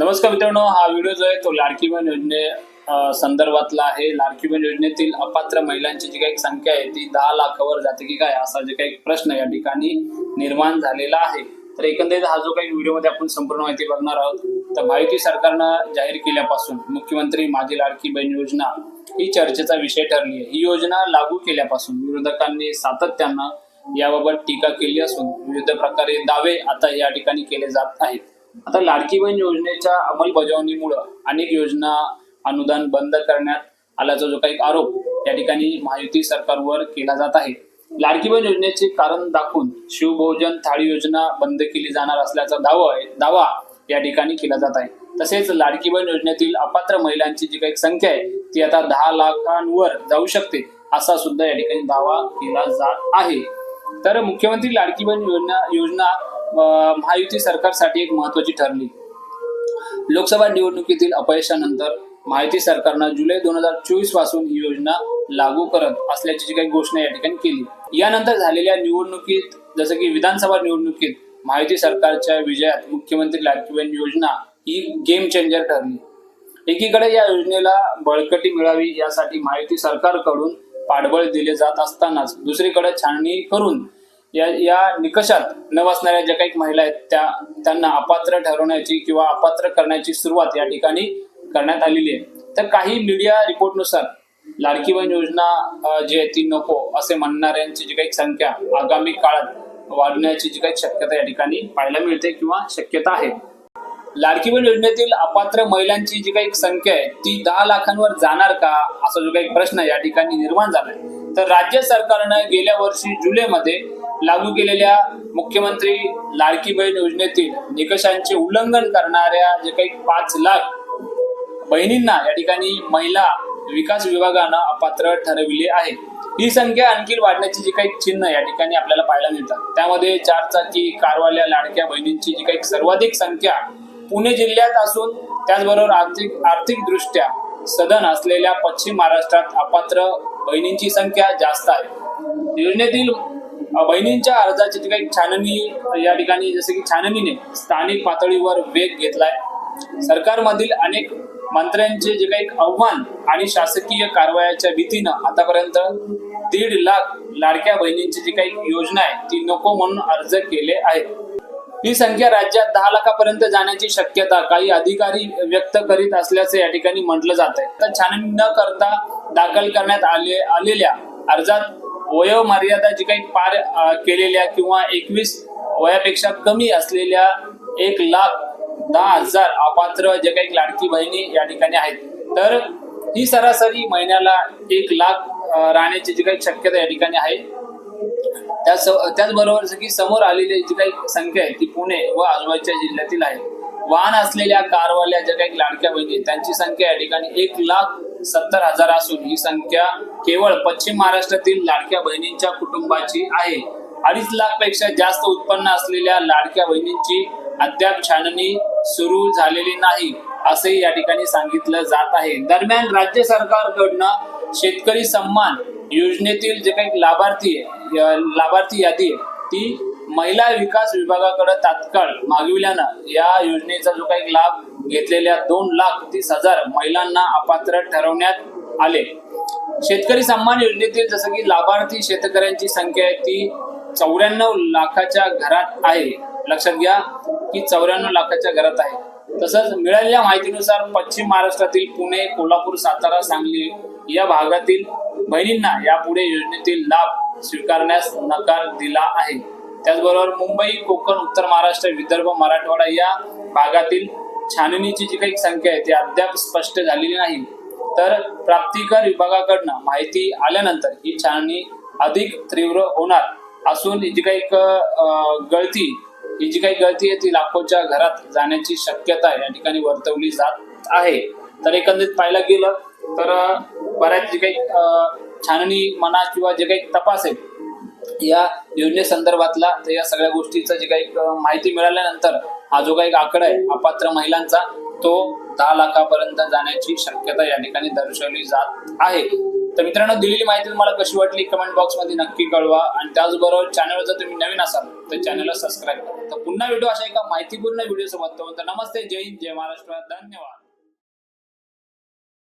नमस्कार मित्रांनो हा व्हिडिओ जो आहे तो लाडकी बहीण योजने संदर्भातला आहे. लाडकी बहीण योजनेतील अपात्र महिलांची जी काही संख्या आहे ती दहा लाखावर जाते की काय असा जे काही प्रश्न या ठिकाणी निर्माण झालेला आहे. तर एकंदरीत हा जो काही व्हिडिओमध्ये आपण संपूर्ण माहिती बघणार आहोत तर माहिती सरकारनं जाहीर केल्यापासून मुख्यमंत्री माझी लाडकी बहीण योजना ही चर्चेचा विषय ठरली आहे. ही योजना लागू केल्यापासून विरोधकांनी सातत्यानं याबाबत टीका केली असून विविध प्रकारे दावे आता या ठिकाणी केले जात आहेत. आता लाडकी बहीण योजनेच्या अंमलबजावणीमुळं अनेक योजना अनुदान बंद करण्यात आल्याचा जो काही आरोप या ठिकाणी महायुती सरकारवर केला जात आहे. लाडकी बहीण योजनेचे कारण दाखवून शिवभोजन थाळी योजना बंद केली जाणार असल्याचा दावा दावा या ठिकाणी केला जात आहे. तसेच लाडकी बहीण योजनेतील अपात्र महिलांची जी काही संख्या आहे ती आता दहा लाखांवर जाऊ शकते असा सुद्धा या ठिकाणी दावा केला जात आहे. तर मुख्यमंत्री लाडकी बहीण योजना योजना महायुती सरकारसाठी एक महत्वाची ठरली. लोकसभा निवडणुकीतील अपयशानंतर महायुती सरकारनं जुलै दोन हजार चोवीसपासून ही योजना लागू करत असल्याची जी काही घोषणा या ठिकाणी केली. यानंतर झालेल्या निवडणुकीत जसं की विधानसभा निवडणुकीत महायुती सरकारच्या विजयात मुख्यमंत्री लाडकीबेन योजना ही गेम चेंजर ठरली. एकीकडे या योजनेला बळकटी मिळावी यासाठी महायुती सरकारकडून पाठबळ दिले जात असतानाच दुसरीकडे छाननी करून या या निकषात न बसणाऱ्या ज्या काही महिला आहेत त्या त्यांना अपात्र ठरवण्याची किंवा अपात्र करण्याची सुरुवात या ठिकाणी करण्यात आलेली आहे. तर काही मीडिया रिपोर्टनुसार लाडकी बहीण योजना जी आहे ती नको असे म्हणणाऱ्यांची जी काही संख्या आगामी काळात वाढण्याची जी काही शक्यता या ठिकाणी पाहायला मिळते किंवा शक्यता आहे. लाडकी बहीण योजनेतील अपात्र महिलांची जी काही संख्या आहे ती दहा लाखांवर जाणार का असा जो काही प्रश्न या ठिकाणी निर्माण झालाय. तर राज्य सरकारनं गेल्या वर्षी जुलैमध्ये लागू केलेल्या मुख्यमंत्री लाडकी बहीण योजनेतील निकषांचे उल्लंघन करणाऱ्या जे काही पाच लाख बहिणींना या ठिकाणी महिला विकास विभागानं अपात्र ठरविले आहे. ही संख्या आणखी वाढण्याची जी काही चिन्ह या ठिकाणी आपल्याला पाहायला मिळतात. त्यामध्ये चारचाकी कारवाल्या लाडक्या बहिणींची जी काही सर्वाधिक संख्या पुणे जिल्ह्यात असून त्याचबरोबर आर्थिक आर्थिकदृष्ट्या सदन असलेल्या पश्चिम महाराष्ट्रात अपात्र बहिणींची संख्या जास्त आहे. योजनेतील बहिणींच्या अर्जाची काही छाननी या ठिकाणी जसे की छाननीने स्थानिक पातळीवर वेग घेतलाय. सरकारमधील अनेक मंत्र्यांचे जे काही आव्हान आणि शासकीय कारवायाच्या भीतीनं आतापर्यंत दीड लाख लाडक्या बहिणींची जी काही योजना आहे ती नको म्हणून अर्ज केले आहेत. ही संख्या राज्यात दहा लाखापर्यंत जाण्याची शक्यता काही अधिकारी व्यक्त करीत असल्याचे या ठिकाणी म्हटलं जात आहे तर छाननी न करता दाखल करण्यात आले आलेल्या अर्जात वयोमर्यादा जी काही पार केलेल्या किंवा एकवीस वयापेक्षा कमी असलेल्या एक लाख दहा हजार अपात्र जे काही लाडकी बहिणी या ठिकाणी आहेत. तर ही सरासरी महिन्याला एक लाख राहण्याची जी काही शक्यता या ठिकाणी आहे. त्याच त्याचबरोबर की समोर आलेली जी काही संख्या आहे ती पुणे व आजूबाजूच्या जिल्ह्यातील आहे. वाहन असलेल्या कारवाल्या ज्या काही लाडक्या बहिणी त्यांची संख्या या ठिकाणी एक लाख सत्तर हजार असून ही संख्या केवळ पश्चिम महाराष्ट्रातील लाडक्या बहिणींच्या कुटुंबाची आहे. अडीच लाखपेक्षा जास्त उत्पन्न असलेल्या लाडक्या बहिणींची अद्याप छाननी सुरू झालेली नाही असे या ठिकाणी सांगितलं जात आहे. दरम्यान राज्य सरकारकडनं शेतकरी सन्मान योजनेतील जे काही लाभार्थी लाभार्थी यादी आहे ती महिला विकास विभागाकडे तात्काळ मागविल्यानं या योजनेचा जो काही लाभ घेतलेल्या दोन लाख तीस हजार महिलांना अपात्र ठरवण्यात आले. शेतकरी सन्मान योजनेतील जसं की लाभार्थी शेतकऱ्यांची संख्या आहे ती चौऱ्याण्णव लाखाच्या घरात आहे. लक्षात घ्या की चौऱ्याण्णव लाखाच्या घरात आहे. तसंच मिळालेल्या माहितीनुसार पश्चिम महाराष्ट्रातील पुणे कोल्हापूर सातारा सांगली या भागातील बहिणींना यापुढे योजनेतील लाभ स्वीकारण्यास नकार दिला आहे. त्याचबरोबर मुंबई कोकण उत्तर महाराष्ट्र विदर्भ मराठवाडा या भागातील छाननीची जी काही संख्या आहे ती अद्याप स्पष्ट झालेली नाही. तर प्राप्तिकर विभागाकडनं माहिती आल्यानंतर ही छाननी अधिक तीव्र होणार असून ही जी काही गळती ही जी काही गळती आहे ती लाखोच्या घरात जाण्याची शक्यता या ठिकाणी वर्तवली जात आहे. तर एकंदरीत पाहायला गेलं तर बऱ्याच जे काही छाननी म्हणा किंवा जे काही तपास आहे या योजनेसंदर्भातला तर या सगळ्या गोष्टीचं जे काही माहिती मिळाल्यानंतर हा जो काही आकडा आहे अपात्र महिलांचा तो दहा लाखापर्यंत जाण्याची शक्यता या ठिकाणी दर्शवली जात आहे. तर मित्रांनो दिलेली माहिती तुम्हाला कशी वाटली कमेंट बॉक्समध्ये नक्की कळवा. आणि त्याचबरोबर चॅनल जर तुम्ही नवीन असाल तर चॅनलला सबस्क्राईब करा. तर पुन्हा व्हिडिओ अशा एका माहितीपूर्ण व्हिडिओ सोबत. तर नमस्ते जय हिंद जय महाराष्ट्र. धन्यवाद.